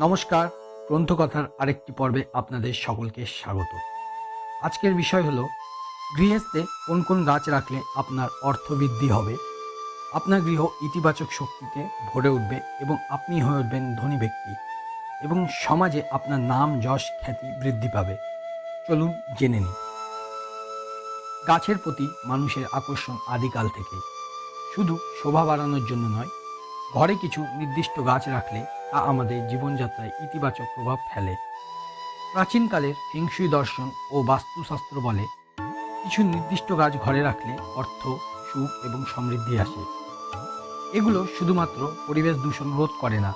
নমস্কার, গ্রন্থকথার আরেকটি পর্বে আপনাদের সকলকে স্বাগত। আজকের বিষয় হলো, গৃহস্থে কোন কোন গাছ রাখলে আপনার অর্থ বৃদ্ধি হবে? আপনার গৃহ ইতিবাচক শক্তিতে ভরে উঠবে এবং আপনি হয়ে উঠবেন ধনী ব্যক্তি এবং সমাজে আপনার নাম, যশ, খ্যাতি বৃদ্ধি পাবে। চলুন জেনে নিই। গাছের প্রতি মানুষের আকর্ষণ আদিকাল থেকে। শুধু শোভা বাড়ানোর জন্য নয়, ঘরে কিছু নির্দিষ্ট গাছ রাখলে তা আমাদের জীবনযাত্রায় ইতিবাচক প্রভাব ফেলে। প্রাচীনকালের হিংসুই দর্শন ও বাস্তুশাস্ত্র বলে, কিছু নির্দিষ্ট গাছ ঘরে রাখলে অর্থ, সুখ এবং সমৃদ্ধি আসে। এগুলো শুধুমাত্র পরিবেশ দূষণ রোধ করে না,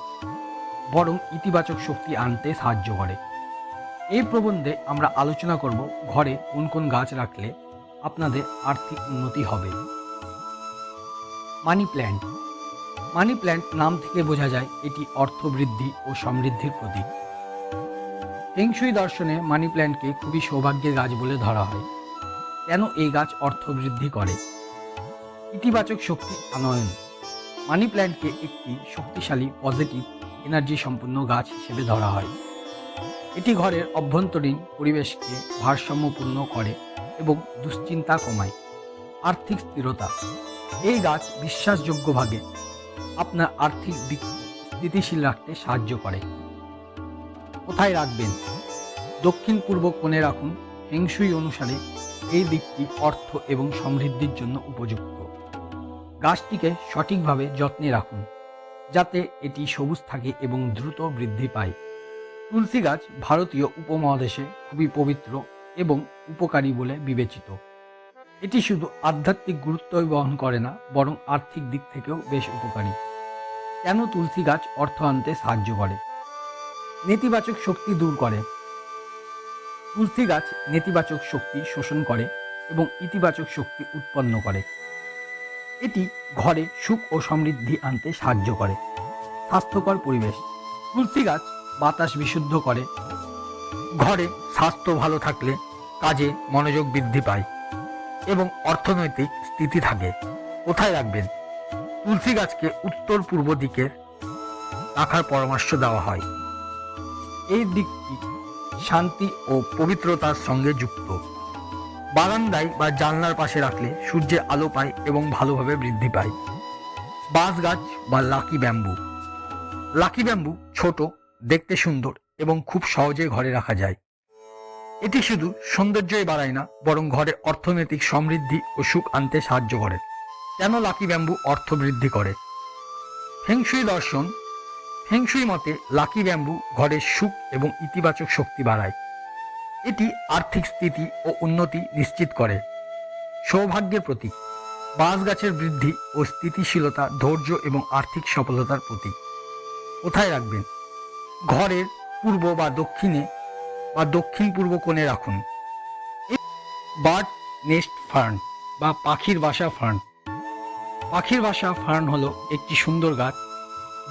বরং ইতিবাচক শক্তি আনতে সাহায্য করে। এই প্রবন্ধে আমরা আলোচনা করব ঘরে কোন কোন গাছ রাখলে আপনাদের আর্থিক উন্নতি হবে। মানি প্ল্যান্ট মানি প্ল্যান্ট নাম থেকে বোঝা যায় এটি অর্থ বৃদ্ধি ও সমৃদ্ধির প্রতীক। ফেংশুই দর্শনে মানি প্ল্যান্টকে খুবই সৌভাগ্যের গাছ বলে ধরা হয়। কেন এই গাছ অর্থ বৃদ্ধি করে? ইতিবাচক শক্তি আনয়ন। মানি প্ল্যান্টকে একটি শক্তিশালী পজিটিভ এনার্জি সম্পন্ন গাছ হিসেবে ধরা হয়। এটি ঘরের অভ্যন্তরীণ পরিবেশকে ভারসাম্যপূর্ণ করে এবং দুশ্চিন্তা কমায়। আর্থিক স্থিরতা। এই গাছ বিশ্বাসযোগ্যভাবে আপনার আর্থিক দিক স্থিতিশীল রাখতে সাহায্য করে। কোথায় রাখবেন? দক্ষিণ পূর্ব কোণে রাখুন। হেংসুই অনুসারে এই দিকটি অর্থ এবং সমৃদ্ধির জন্য উপযুক্ত। গাছটিকে সঠিকভাবে যত্নে রাখুন, যাতে এটি সবুজ থাকে এবং দ্রুত বৃদ্ধি পায়। তুলসী গাছ ভারতীয় উপমহাদেশে খুবই পবিত্র এবং উপকারী বলে বিবেচিত। এটি শুধু আধ্যাত্মিক গুরুত্বই বহন করে না, বরং আর্থিক দিক থেকেও বেশ উপকারী। কেন তুলসী গাছ অর্থ আনতে সাহায্য করে? নেতিবাচক শক্তি দূর করে। তুলসী গাছ নেতিবাচক শক্তি শোষণ করে এবং ইতিবাচক শক্তি উৎপন্ন করে। এটি ঘরে সুখ ও সমৃদ্ধি আনতে সাহায্য করে। স্বাস্থ্যকর পরিবেশ। তুলসী গাছ বাতাস বিশুদ্ধ করে। ঘরে স্বাস্থ্য ভালো থাকলে কাজে মনোযোগ বৃদ্ধি পায়। এবং অর্থনৈতিক স্থিতি থাকে। কোথায় রাখবেন? তুলসী গাছকে উত্তর পূর্ব দিকে রাখার পরামর্শ দেওয়া হয়। এই দিকটি শান্তি ও পবিত্রতার সঙ্গে যুক্ত। বারান্দায় বা জানলার পাশে রাখলে সূর্যের আলো পায় এবং ভালোভাবে বৃদ্ধি পায়। বাঁশ গাছ বা লাকি ব্যাম্বু। লাকি ব্যাম্বু ছোট, দেখতে সুন্দর এবং খুব সহজে ঘরে রাখা যায়। এটি শুধু সৌন্দর্যই বাড়ায় না, বরং ঘরে অর্থনৈতিক সমৃদ্ধি ও সুখ আনতে সাহায্য করে। কেন লাকি ব্যাম্বু অর্থ বৃদ্ধি করে? ফেংশুই দর্শন ফেংশুই মতে লাকি ব্যাম্বু ঘরের সুখ এবং ইতিবাচক শক্তি বাড়ায়। এটি আর্থিক স্থিতি ও উন্নতি নিশ্চিত করে। সৌভাগ্যের প্রতীক বাঁশ গাছের বৃদ্ধি ও স্থিতিশীলতা ধৈর্য এবং আর্থিক সফলতার প্রতীক। কোথায় রাখবেন? ঘরের পূর্ব বা দক্ষিণে বা দক্ষিণ পূর্ব কোণে রাখুন। বার্ড নেস্ট ফার্ন বা পাখির বাসা ফার্ন। পাখির বাসা ফার্ন হলো একটি সুন্দর গাছ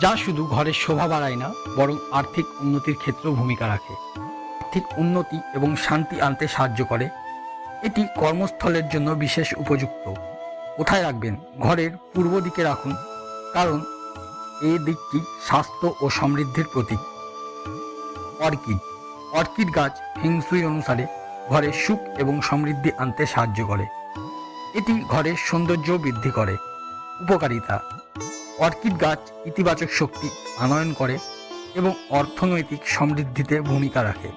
যা শুধু ঘরের শোভা বাড়ায় না, বরং আর্থিক উন্নতির ক্ষেত্রেও ভূমিকা রাখে। আর্থিক উন্নতি এবং শান্তি আনতে সাহায্য করে। এটি কর্মস্থলের জন্য বিশেষ উপযুক্ত। কোথায় রাখবেন? ঘরের পূর্ব দিকে রাখুন, কারণ এই দিকটি স্বাস্থ্য ও সমৃদ্ধির প্রতীক। অর্কিড অর্কিড গাছ হিংসুই অনুসারে ঘরে সুখ এবং সমৃদ্ধি আনতে সাহায্য করে। এটি ঘরের সৌন্দর্য বৃদ্ধি করে। উপকারিতা, অর্কিড গাছ ইতিবাচক শক্তি আনয়ন করে এবং অর্থনৈতিক সমৃদ্ধিতে ভূমিকা রাখে।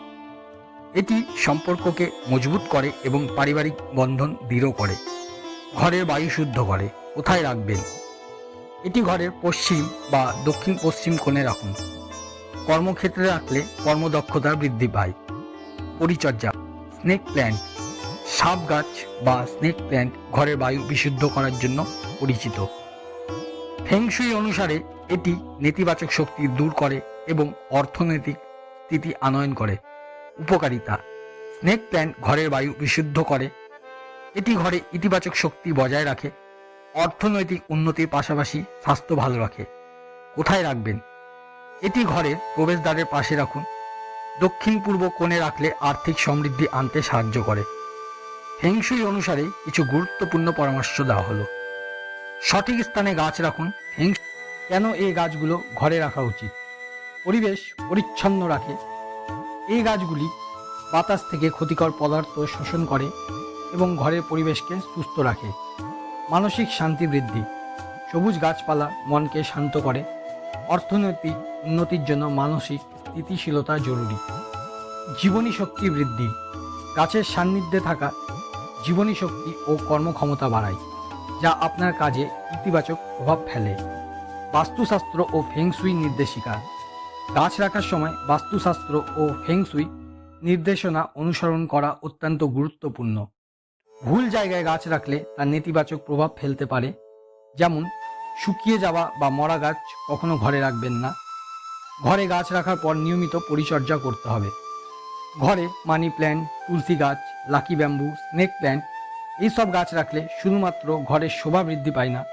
এটি সম্পর্ককে মজবুত করে এবং পারিবারিক বন্ধন দৃঢ় করে। ঘরের বায়ু শুদ্ধ করে, কোথায় রাখবেন? এটি ঘরের পশ্চিম বা দক্ষিণ পশ্চিম কোণে রাখুন। কর্মক্ষেত্রে রাখলে কর্মদক্ষতা বৃদ্ধি পায়। পরিচর্যা স্নেক প্ল্যান্ট সাপ গাছ বা স্নেক প্ল্যান্ট ঘরের বায়ু বিশুদ্ধ করার জন্য পরিচিত। ফেংশুই অনুসারে এটি নেতিবাচক শক্তি দূর করে এবং অর্থনৈতিক স্থিতি আনয়ন করে। উপকারিতা স্নেক প্ল্যান্ট ঘরের বায়ু বিশুদ্ধ করে। এটি ঘরে ইতিবাচক শক্তি বজায় রাখে। অর্থনৈতিক উন্নতির পাশাপাশি স্বাস্থ্য ভালো রাখে। কোথায় রাখবেন? এটি ঘরের প্রবেশদ্বারের পাশে রাখুন। দক্ষিণ পূর্ব কোণে রাখলে আর্থিক সমৃদ্ধি আনতে সাহায্য করে। হেংশুই অনুসারে কিছু গুরুত্বপূর্ণ পরামর্শ দেওয়া হলো। সঠিক স্থানে গাছ রাখুন। হেংস কেন এই গাছগুলো ঘরে রাখা উচিত? পরিবেশ পরিচ্ছন্ন রাখে। এই গাছগুলি বাতাস থেকে ক্ষতিকর পদার্থ শোষণ করে এবং ঘরের পরিবেশকে সুস্থ রাখে। মানসিক শান্তি বৃদ্ধি। সবুজ গাছপালা মনকে শান্ত করে। অর্থনৈতিক উন্নতির জন্য মানসিক স্থিতিশীলতা জরুরি। জীবনী শক্তি বৃদ্ধি, গাছের সান্নিধ্যে থাকা জীবনী শক্তি ও কর্মক্ষমতা বাড়ায় যা আপনার কাজে ইতিবাচক প্রভাব ফেলে। বাস্তুশাস্ত্র ও ফেংসুই নির্দেশিকা, গাছ রাখার সময় বাস্তুশাস্ত্র ও ফেংসুই নির্দেশনা অনুসরণ করা অত্যন্ত গুরুত্বপূর্ণ। ভুল জায়গায় গাছ রাখলে তার নেতিবাচক প্রভাব ফেলতে পারে, যেমন শুকিয়ে যাওয়া বা মরা গাছ কখনো ঘরে রাখবেন না। ঘরে গাছ রাখার পর নিয়মিত পরিচর্যা করতে হবে। ঘরে মানি প্ল্যান্ট, তুলসী গাছ, লাকি ব্যাম্বু, স্নেক প্ল্যান্ট এইসব গাছ রাখলে শুধুমাত্র ঘরের শোভা বৃদ্ধি পায় না,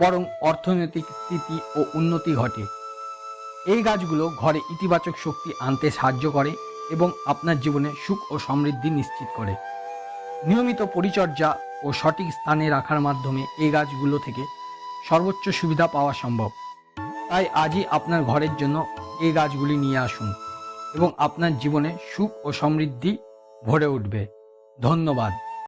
বরং অর্থনৈতিক স্থিতি ও উন্নতি ঘটে। এই গাছগুলো ঘরে ইতিবাচক শক্তি আনতে সাহায্য করে এবং আপনার জীবনে সুখ ও সমৃদ্ধি নিশ্চিত করে। নিয়মিত পরিচর্যা ও সঠিক স্থানে রাখার মাধ্যমে এই গাছগুলো থেকে সর্বোচ্চ সুবিধা পাওয়া সম্ভব। তাই আজই আপনার ঘরের জন্য এই গাছগুলি নিয়ে আসুন এবং আপনার জীবনে সুখ ও সমৃদ্ধি ভরে উঠবে। ধন্যবাদ।